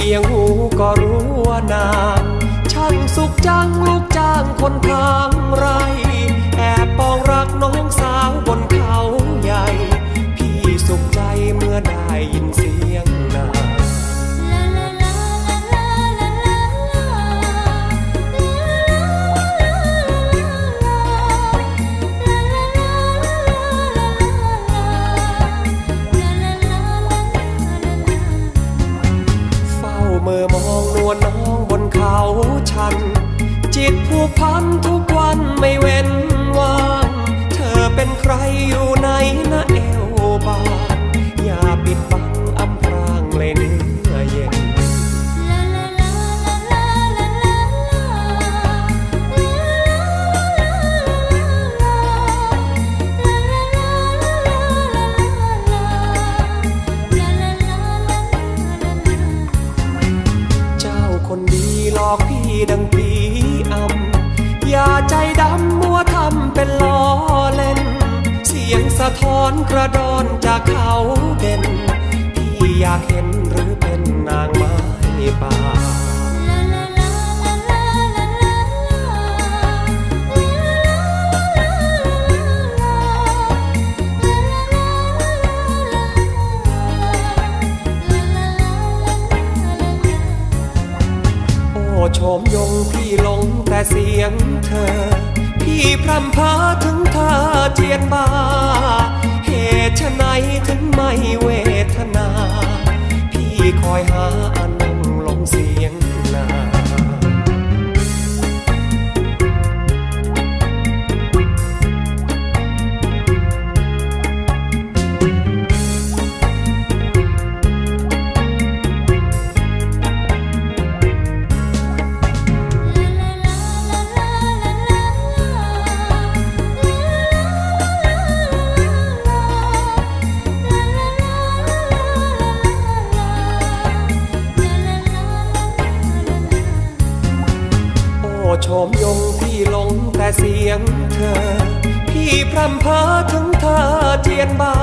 เอียงหูก็รู้ว่านาง มื่อมองนวลน้องบนเขาชัน จิตผูกพันทุกวันไม่เว้นว่า อนกระดอนจากเขาเด่นพี่อยากเห็นหรือเป็นนางไม้ป่าโอ้โฉมยงพี่ลงแต่เสียงเธอ พี่พรำพอถึงเธอเจียนบา โอ้โฉมยงพี่หลงแต่เสียงเธอ พี่พรำเพอถึงเธอเจียนบา